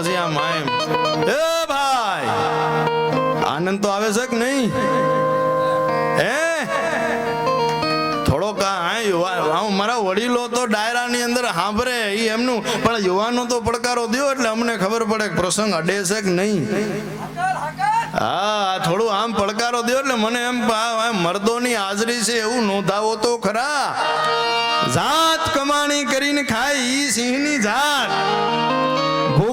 પછી આમ આમ. એ ભાઈ, આનંદ તો આવે છે કે નહીં? હે? થોડોક યુવા- મારા વડીલો તો ડાયરાની અંદર સાંભળે એ એમનું, પણ યુવાનો તો પડકારો દો એટલે અમને ખબર પડે કે પ્રસંગ અડે છે કે નહીં. હા, થોડું આમ પડકારો દો એટલે મને એમ મર્દોની હાજરી છે એવું નોંધાવો તો ખરા. જાત કમાણી કરીને ખાય ઈ સિંહની જાત.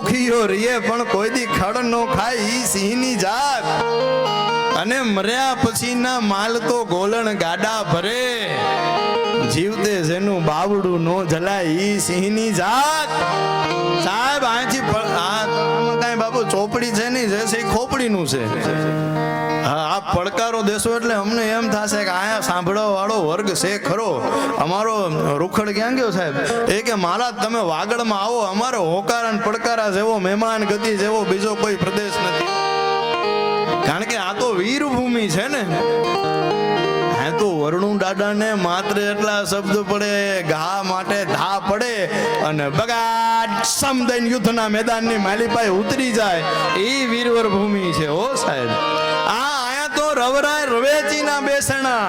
ભૂખીયો રીએ, પણ કોઈ દી ખડ નો ખાય, ઈ સિંહની જાત. અને મર્યા પછીના માલ તો ગોલણ ગાડા ભરે. જીવતે જેનું બાવડું નો જલાય, ઈ સિંહની જાત. સાહેબ અહીંથી પ- આ આમાં કાંઈ બાબુ ચોપડી છે નહીં જે છે ખોપડીનું છે. આ પડકારો દેશો એટલે અમને એમ થશે કે આયા સાંભળવા વાળો વર્ગ છે ખરો. અમારો રૂખડ ક્યાં ગયો સાહેબ? એ કે મારા તમે વાગડમાં આવો, અમારો હોકાર અને પડકારા જેવો, મહેમાન ગતિ જેવો બીજો કોઈ પ્રદેશ નથી. કારણ કે આ તો વીરભૂમિ છે ને. હે તો વરણું દાદાને માત્ર એટલા શબ્દ પડે, ઘા માટે ધા પડે અને બગાડ સમદૈન યુદ્ધના મેદાનની માલીપાઈ ઉતરી જાય. એ વીરવર ભૂમિ છે ઓ સાહેબ. આ રવેચી ના બેસણા.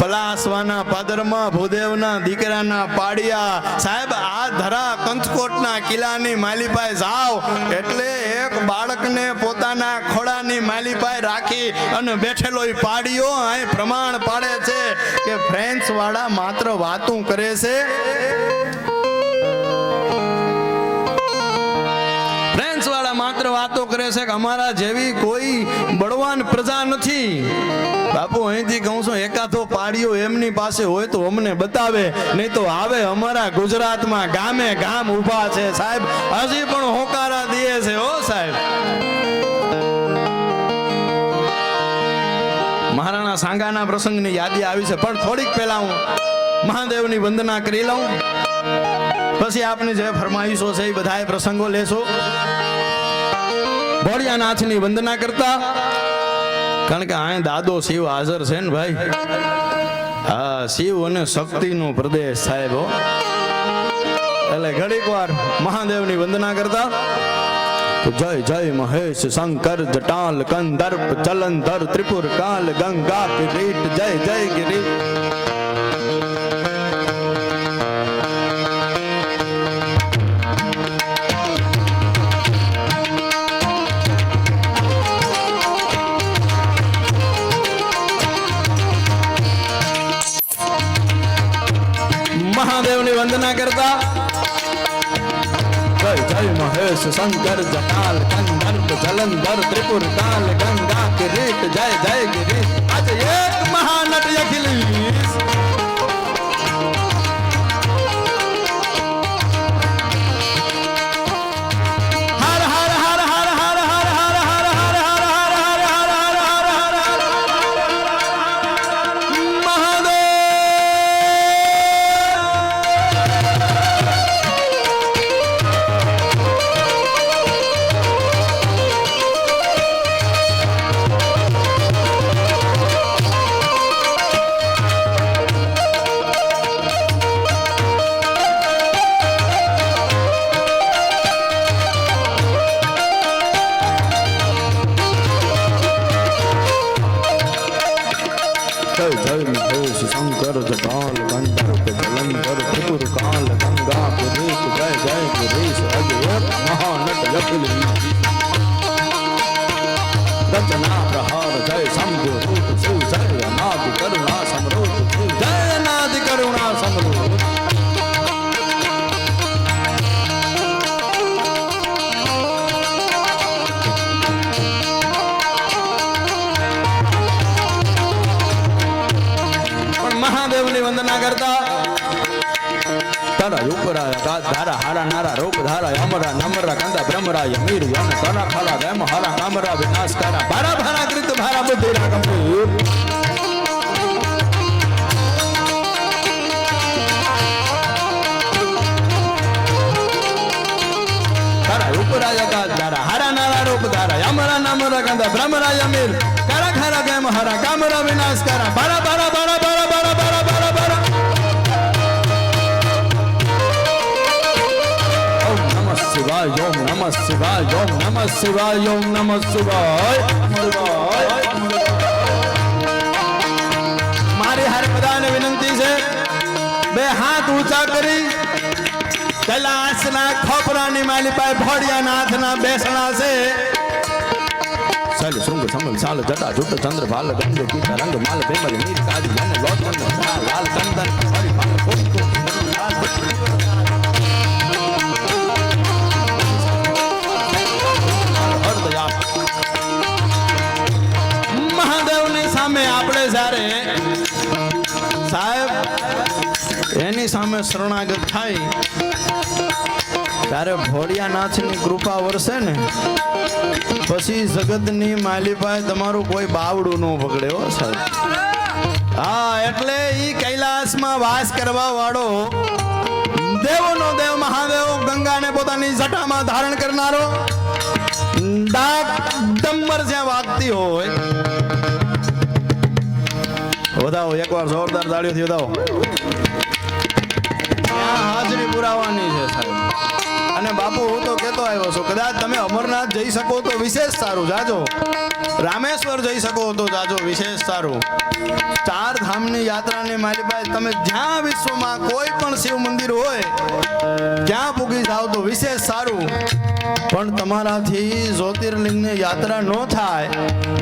પલાસવાના પાદરમાં ભૂદેવના દીકરાના પાડિયા. સાહેબ, આ ધરા કંચકોટના કિલ્લાની માલીપાઈ જાવ એટલે એક બાળકને પોતાના ખોળાની માલીપાઈ રાખી અને બેઠેલો ઈ પાડિયો અહીં પ્રમાણ પાડે છે કે ફ્રેન્ચ વાળા માત્ર વાતું કરે છે. માત્ર વાતો કરે છે કે અમારા જેવી કોઈ બળવાન પ્રજા નથી. બાપુ, અહીંથી કહું છું એકાદો પાડીઓ એમની પાસે હોય તો અમને બતાવે, નહીં તો આવે અમારા ગુજરાતમાં ગામે ગામ ઊભા છે. સાહેબ, હજી પણ હોકારા દે છે, હો સાહેબ. મહારાણા સાંગાના પ્રસંગની યાદી આવી છે, પણ થોડીક પહેલા હું મહાદેવની વંદના કરી લઉં. પછી આપની જે ફરમાઈશો છે એ બધાએ પ્રસંગો લેશો. ભોળિયાનાથની વંદના કરતા. કારણ કે અહીં દાદો શિવ હાજર છે ને ભાઈ. હા, શિવ અને શક્તિનો પ્રદેશ સાહેબ એટલે ઘડીક વાર મહાદેવની વંદના કરતા. જય જય મહેશ શંકર જટાલ કંદર્પ ચલંધર ત્રિપુર કાલ ગંગા કિરીટ જય જય ગિરીટ મહાદેવની વંદના કરતા. જય જય મહેશ શંકર જટાલ કંદર્પ જલંધર, ત્રિપુર કાલ ગંગા, કિરીટ, જય જય ગિરીશ આજે એક મહાનટ અખિલેશ जलंधर जटाल गंधर्व जलंधर त्रिपुर काल गंगा पुरेश जय जय पुरेश अजय महानट लखल रचना મારી વંદના કરતા. તારા રૂપરા ધારા હારા નારા રૂપ ધારા અમરા નમરા કંદા બ્રહ્મરા યમીર યમ તારા ખાલા ગમ હારા કામરા વિનાશ તારા. ભારા ભારા કૃત ભારા બુદ્ધિ રાગમ બ્રહ્મરાજ અમીર કારા ખારા ગામ હારા ગામરા શિવાય ઓમ નમઃ શિવાય ઓમ નમઃ શિવાય ઓમ નમઃ શિવાય શિવાય મારી હારે બધાને વિનંતી છે બે હાથ ઊંચા કરી કૈલાસના ખોપરાની માલી પાસે ભોળિયા નાથના બેસણા છે શૈલ શૃંગ સમલ સાલ જટા જુટ ચંદ્ર ભાલ ગંગ કીતા રંગ માલ બેમલ નીર કાજી અને લોટ ચંદ્ર લાલ ચંદન હરી પાલ કોટકો સામે શરણાગત થાય. ત્યારે ભોળિયાનાથની કૃપા વરસે ને? પછી જગતની માલીભાઈ તમારું કોઈ બાવડું ન પકડે હો સાહેબ. હા, એટલે ઈ કૈલાસમાં વાસ કરવા વાળો દેવોનો દેવ મહાદેવ ગંગાને પોતાની જટામાં ધારણ કરનારો ડંબર જ્યાં વાગતી હોય. વધાવો, એકવાર જોરદાર તાળીઓથી વધાવો. પુરાવાની છે સાહેબ. અને બાપુ, હું તો કહેતો આવ્યો છું, કદાચ તમે અમરનાથ જઈ શકો તો વિશેષ સારું, જાજો. રામેશ્વર જઈ શકો તો જાજો, વિશેષ સારું. ચાર ધામની યાત્રાની પાસે, તમે જ્યાં વિશ્વમાં કોઈ પણ શિવ મંદિર હોય ત્યાં પૂગી જાઓ તો વિશેષ સારું. પણ તમારાથી જ્યોતિર્લિંગની યાત્રા ન થાય,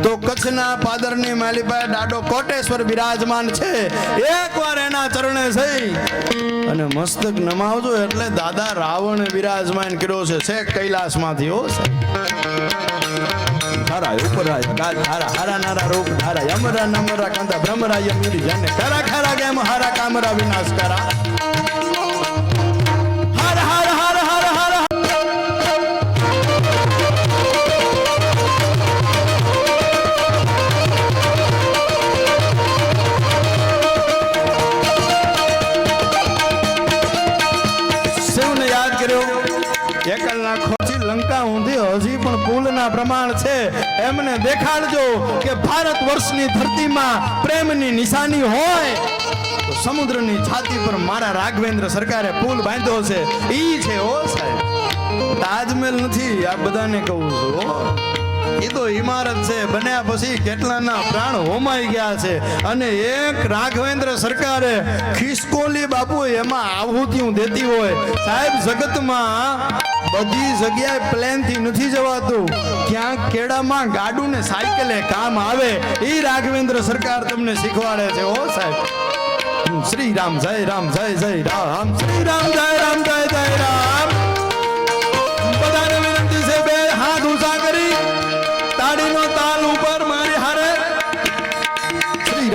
તો કચ્છના પાદરની માલિબાઈ ડાડો કોટેશ્વર બિરાજમાન છે. એકવાર એના ચરણે જઈ અને મસ્તક નમાવજો એટલે દાદા રાવણ વિરાજમાન કર્યો છે. છે કૈલાસમાંથી, હો ધારા ઉપરાય ધારા, હારા નારા રૂપ ધારા. યમરા નમરા કાંતા ભ્રમરા યમરી જને. ખરા ગેમ, હારા, કામરા વિનાશ કરા એકલના ખોચી લંકા ઊંધી હજી પણ પુલના પ્રમાણ છે. એમને દેખાડજો કે ભારત વર્ષની ધરતીમાં પ્રેમની નિશાની હોય તો સમુદ્રની છાતી પર મારા રાઘવેન્દ્ર સરકારે પુલ બાંધ્યો છે. ઈ છે ઓ સાહેબ. તાજમહેલ નથી, આ બધાને કહું છું. એ તો ઇમારત છે. બન્યા પછી કેટલાના પ્રાણ હોમાઈ ગયા છે. અને એક રાઘવેન્દ્ર સરકારે ખિસકોલી બાપુ એમાં આહુતિયું દેતી હોય. સાહેબ, જગતમાં બધી જગ્યાએ પ્લેનથી નથી જવાતું. ક્યાંક કેડામાં ગાડું ને સાયકલે કામ આવે. એ રાઘવેન્દ્ર સરકાર તમને શીખવાડે છે. ઓ સાહેબ. શ્રી રામ, જય રામ, જય જય રામ. શ્રી રામ, જય રામ, જય જય રામ.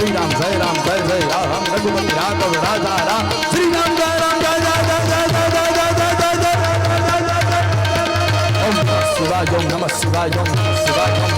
શ્રી રામ જય રામ જય જય રામ રઘુપતિ રાઘવ રાજા રામ શ્રી રામ જય રામ જય જય જય જય જય જય જય જય જય જય જય જય શિવાય નમઃ શિવાય શિવાય